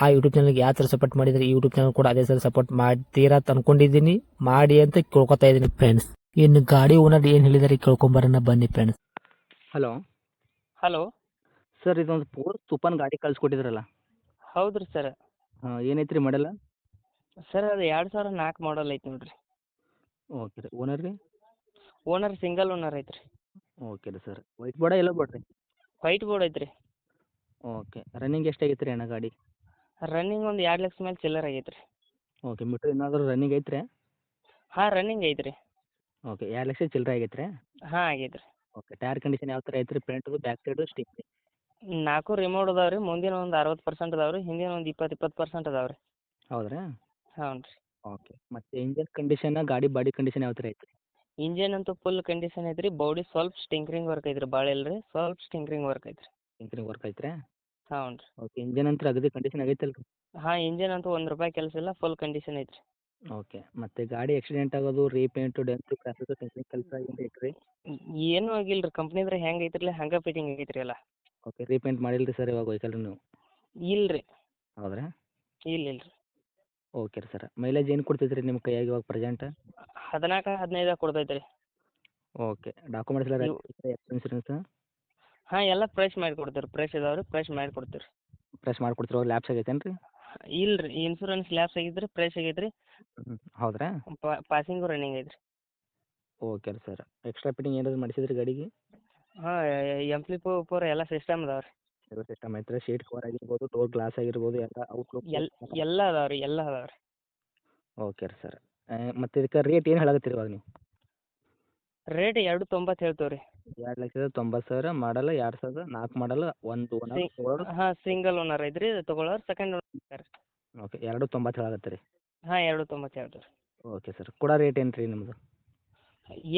ಆ ಯೂಟ್ಯೂಬ್ ಚಾನಲ್ಗೆ ಯಾವ ಥರ ಸಪೋರ್ಟ್ ಮಾಡಿದರೆ ಈ ಯೂಟ್ಯೂಬ್ ಚಾನಲ್ ಕೂಡ ಅದೇ ಥರ ಸಪೋರ್ಟ್ ಮಾಡ್ತೀರಾ ಅಂತ ಅನ್ಕೊಂಡಿದ್ದೀನಿ. ಮಾಡಿ ಅಂತ ಕೇಳ್ಕೊತಾ ಇದ್ದೀನಿ ಫ್ರೆಂಡ್ಸ್ ಇನ್ನು ಗಾಡಿ ಓನರ್ ಏನು ಹೇಳಿದಾರೆ ಕೇಳ್ಕೊಂಬರೋಣ ಬನ್ನಿ ಫ್ರೆಂಡ್ಸ್ ಹಲೋ ಹಲೋ ಸರ್ ಇದೊಂದು ಫೋರ್ ತುಫಾನ್ ಗಾಡಿ ಕಳ್ಸಿಕೊಟ್ಟಿದ್ರಲ್ಲ. ಹೌದ್ರಿ ರೀ ಸರ್ ಹಾಂ ಏನೈತೆ ರೀ ಮಾಡಲ್ಲ ಸರ್ ಅದು ಎರಡು ಸಾವಿರ ನಾಲ್ಕು ಮಾಡಲ್ ಐತಿ ನೋಡ್ರಿ. ಓಕೆ ರೀ. ಓನರ್ ರೀ ಓನರ್ ಸಿಂಗಲ್ ಓನರ್ ಐತ್ರಿ. ಓಕೆ ರೀ ಸರ್ ವೈಟ್ ಬೋರ್ಡ ಎಲ್ಲ ಬೋರ್ಡ್ ರೀ ವೈಟ್ ಬೋರ್ಡ್ ಐತ್ರಿ. ಓಕೆ ರನ್ನಿಂಗ್ ಎಷ್ಟಾಗೈತೆ ರೀ ಅಣ್ಣ ಗಾಡಿ? ರನ್ನಿಂಗ್ ಒಂದು ಎರಡು ಲಕ್ಷ ಮೇಲೆ ಚಿಲ್ಲರ್ ಆಗೈತೆ ರೀ ಓಕೆ ಮೀಟ್ರ್ ಏನಾದರೂ ರನ್ನಿಂಗ್ ಐತ್ರಿ? ಹಾಂ ರನ್ನಿಂಗ್ ಐತೆ ರೀ ಓಕೆ ಎರಡು ಲಕ್ಷ ಚಿಲ್ಲರೆ ಆಗೈತೆ ರೀ ಹಾಂ ಆಗೈತೆ ರೀ ಓಕೆ ಟೈರ್ ಕಂಡೀಷನ್ ಯಾವ ಥರ ಐತ್ರಿ? ರೀ ಫ್ರಂಟದು ಬ್ಯಾಕ್ ಸೈಡು ಸ್ಟಿಕ್ ನಾಲ್ಕು ರಿಮೋಟ್ ಅದಾವೆ ರೀ ಮುಂದಿನ ಒಂದು ಅರವತ್ತು ಪರ್ಸೆಂಟ್ ಅದಾವೆ ರೀ ಹಿಂದಿನ ಒಂದು ಇಪ್ಪತ್ತು ಇಪ್ಪತ್ತು ಪರ್ಸೆಂಟ್ ಅದಾವೆ ರೀ ಹೌದ್ರಾ? ಹ್ಞೂ ರೀ ಓಕೆ ಮತ್ತು ಇಂಜನ್ ಕಂಡೀಷನ್ ಗಾಡಿ ಬಾಡಿ ಕಂಡೀಷನ್ ಯಾವ ಥರ ಐತ್ರಿ? ಇಂಜನ್ ಅಂತೂ ಫುಲ್ ಕಂಡೀಷನ್ ಐತ್ರಿ ಬಾಡಿ ಸ್ವಲ್ಪ ಸ್ಟಿಂಕ್ರಿಂಗ್ ವರ್ಕ್ ಐತ್ರಿ ಭಾಳ ಇಲ್ಲ ರೀ ಸ್ವಲ್ಪ ಸ್ಟಿಂಕ್ರಿಂಗ್ ವರ್ಕ್ ಐತ್ರಿ. ರೀ ಇಂಕ್ರಿಂಗ್ ವರ್ಕ್ ಐತೆ ರೀ ಹ್ಞೂ ರೀ ಓಕೆ ಇಂಜನ್ ಅಂತ ಅಗದಿ ಕಂಡೀಷನ್ ಆಗೈತಲ್ಲ ರೀ ಹಾಂ ಇಂಜನ್ ಅಂತೂ ಒಂದು ರೂಪಾಯಿ ಕೆಲಸ ಇಲ್ಲ ಫುಲ್ ಕಂಡೀಷನ್ ಐತೆ ರೀ ಓಕೆ ಮತ್ತು ಗಾಡಿ ಆಕ್ಸಿಡೆಂಟ್ ಆಗೋದು ರೀಪೇಂಟು ಡೆಂತು ಕ್ರಾಸಸ್ಸು ಟೆಕ್ನಿಕ್ ಕೆಲಸ ಏನು ಐತೆ ರೀ ಏನೂ ಆಗಿಲ್ಲ ರೀ ಕಂಪ್ನಿದ್ರೆ ಹೆಂಗೆ ಐತ್ರಲ್ಲ ಹಂಗೆ ಫಿಟ್ಟಿಂಗ್ ಆಗೈತೆ ರೀ ಎಲ್ಲ. ಓಕೆ ರೀಪೇಂಟ್ ಮಾಡಿಲ್ಲ ರೀ ಸರ್ ಇವಾಗ ವೆಹಿಕಲ್ ನೀವು? ಇಲ್ಲ ರೀ ಹೌದ್ರಾ? ಇಲ್ಲ ಇಲ್ಲ ರೀ ಓಕೆ ರೀ ಸರ್ ಮೈಲೇಜ್ ಏನು ಕೊಡ್ತೈತೆ ರೀ ನಿಮ್ಮ ಕೈಯಾಗ ಇವಾಗ ಪ್ರೆಸೆಂಟ್ ಹದಿನಾಲ್ಕು ಹದಿನೈದು ಕೊಡ್ತೈತ್ರಿ. ಓಕೆ ಡಾಕ್ಯುಮೆಂಟ್ಸ್ ಎಲ್ಲ ಇನ್ಸೂರೆನ್ಸ್ ಹಾಂ ಎಲ್ಲ ಫ್ರೆಶ್ ಮಾಡಿ ಕೊಡ್ತೀವಿ ರೀ ಫ್ರೆಶ್ ಇದಾವೆ ರೀ ಫ್ರೆಶ್ ಮಾಡಿ ಕೊಡ್ತೀವಿ ರೀ ಫ್ರೆಶ್ ಅವ್ರು ಲ್ಯಾಬ್ಸ್ ಆಗೈತೇನು ರೀ ಇಲ್ಲ ರೀ ಇನ್ಸೂರೆನ್ಸ್ ಲ್ಯಾಪ್ಸ್ ಆಗಿದ್ರೆ ರೀ ಫ್ರೆಶ್ ಆಗೈತೆ ರೀ ಹ್ಞೂ ಹೌದ್ರಾ? ಪಾಸಿಂಗು ರನ್ನಿಂಗ್ ಐತೆ ರೀ ಓಕೆ ರೀ ಸರ್ ಎಕ್ಸ್ಟ್ರಾ ಫಿಟ್ಟಿಂಗ್ ಏನಾದ್ರು ಮಾಡಿಸಿದ್ರಿ ಗಾಡಿಗೆ? ಹಾಂ ಎಂಪ್ಲಿ ಪೋರ್ ಎಲ್ಲ ಸಿಸ್ಟಮ್ ಅದಾವೆ ರೀ ಎಲ್ಲ ಸಿಸ್ಟಮ್ ಐತ್ರಿ. ಶೀಟ್ ಕವರ್ ಆಗಿರ್ಬೋದು ಡೋರ್ ಗ್ಲಾಸ್ ಆಗಿರ್ಬೋದು ಎಲ್ಲ ಔಟ್ಲುಕ್ ಎಲ್ಲ ಎಲ್ಲ ಅದಾವೆ ರೀ ಎಲ್ಲ ಅದಾವೆ ರೀ ಓಕೆ ರೀ ಸರ್ ಮತ್ತು ಇದಕ್ಕೆ ರೇಟ್ ಏನು ಹೇಳಾಕತ್ತೀರಿ ಇವಾಗ ನೀವು? ರೇಟ್ ಎರಡು ತೊಂಬತ್ತು ಹೇಳ್ತೇವ್ರಿ. ರೀ ಎರಡು ಲಕ್ಷದ ತೊಂಬತ್ತು ಸಾವಿರ ಮಾಡಲ್ಲ ಎರಡು ಸಾವಿರದ ನಾಲ್ಕು ಮಾಡಲ್ಲ ಒಂದು ಓನರ್ ಹಾಂ ಸಿಂಗಲ್ ಓನರ್ ಐತ್ರಿ ರೀ ತೊಗೊಳೋರು ಸೆಕೆಂಡ್ ಓನರ್ ಓಕೆ ಎರಡು ತೊಂಬತ್ತು ಹೇಳಕತ್ತೀರಿ. ಹಾಂ ಎರಡು ತೊಂಬತ್ತು ಹೇಳ್ತೇವ್ರಿ. ರೀ ಓಕೆ ಸರ್ ಕೊಡೋ ರೇಟ್ ಏನು ರೀ ನಿಮ್ಮದು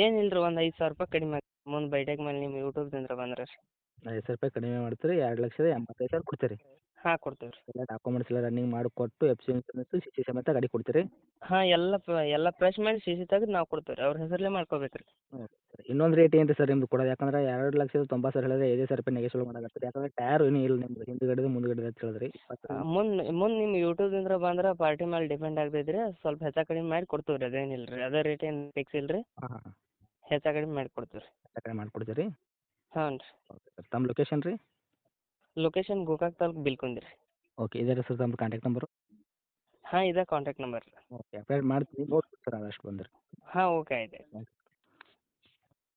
ಏನಿಲ್ಲ ರೀ ಒಂದು ಐದು ಸಾವಿರ ರೂಪಾಯಿ ಕಡಿಮೆ ಮುಂದೆ ಬೈಟೆಕ್ ಮೇಲೆ ನಿಮ್ಮ ಯೂಟ್ಯೂಬ್ದಿಂದ ಬಂದ್ರೆ. ರೀ ಐದು ಸಾವಿರ ರೂಪಾಯಿ ಕಡಿಮೆ ಮಾಡ್ತೀರಿ ಎರಡು ಲಕ್ಷದ ಎಂಬತ್ತೈದು ಸಾವಿರ ಕೊಡ್ತೀರಿ. ಹಾಂ ಕೊಡ್ತೀವಿ ರೀ ಎಲ್ಲ ಡಾಕ್ಯುಮೆಂಟ್ಸ್ ಎಲ್ಲ ರನ್ನಿಂಗ್ ಮಾಡಿಕೊಟ್ಟು F C insurance C C ಸಮೇತ ಗಾಡಿ ಕೊಡ್ತೀರಿ. ಹಾಂ ಎಲ್ಲ ಪ- ಎಲ್ಲ ಫ್ರೆಶ್ ಮಾಡಿ ಸಿ ಸಿ ತೆಗೆದು ನಾವು ಕೊಡ್ತೀವಿ ರೀ ಅವ್ರ ಹೆಸರಲ್ಲೇ ಮಾಡ್ಕೋಬೇಕು ರೀ ಇನ್ನೊಂದು ರೇಟ್ ಏನು ರೀ ಸರ್ ನಿಮ್ದು ಕೊಡೋದು? ಯಾಕಂದ್ರೆ ಎರಡು ಲಕ್ಷದ ತೊಂಬತ್ತು ಸಾವಿರ ಹೇಳಿದ್ರೆ ಐದೇ ಸಾವಿರ ರೂಪಾಯಿ ನೆಗೆಸಲು ಮಾಡಕತ್ತೀರಿ ಯಾಕಂದ್ರೆ ಟೈರ್ ಏನು ಇಲ್ಲ ನಿಮ್ದು. ಹಿಂದುಗಡೆದು ಮುಂದ್ಗಡೆ ಅಂತ ಹೇಳಿದ್ರಿ. ಮುಂದೆ ಮುಂದೆ ನಿಮ್ಮ ಯೂಟ್ಯೂಬ್ದಿಂದ ಬಂದ್ರೆ ಪಾರ್ಟಿ ಮೇಲೆ ಡಿಪೆಂಡ್ ಆಗ್ತೈತೆ ರೀ ಸ್ವಲ್ಪ ಹೆಚ್ಚು ಕಡಿಮೆ ಮಾಡಿ ಕೊಡ್ತೀವಿ ರೀ ಅದೇನಿಲ್ಲ ರೀ ಅದೇ ರೇಟ್ ಏನು ಫಿಕ್ಸ್ ಇಲ್ಲ ರೀ ಹಾಂ ಹಾಂ. ಹೆಚ್ಚು ಕಡಿಮೆ ಮಾಡಿ ಕೊಡ್ತೀವಿ ರೀ ಕಡಿಮೆ ಮಾಡಿಕೊಡ್ತೀರಿ ಹ್ಞೂ ರೀ ತಮ್ಮ ಲೊಕೇಶನ್ ರೀ? ಲೊಕೇಶನ್ ಗೋಕಾಕ್ ತಾಲೂಕು ಬಿಲ್ಕುಂದಿ ರೀ. ಓಕೆ ಇದೇ ಸರ್ ತಮ್ಮ ಕಾಂಟ್ಯಾಕ್ಟ್ ನಂಬರ್ ಹಾಂ ಇದೇ ಕಾಂಟ್ಯಾಕ್ಟ್ ನಂಬರ್ ರೀ. ಓಕೆ ಅಪ್ಡೇಟ್ ಮಾಡ್ತೀನಿ ನೋಡಿ ಸರ್ ಆದಷ್ಟು ಬಂದರೆ. ಹಾಂ ಓಕೆ ಆಯ್ತು ಆಯ್ತು.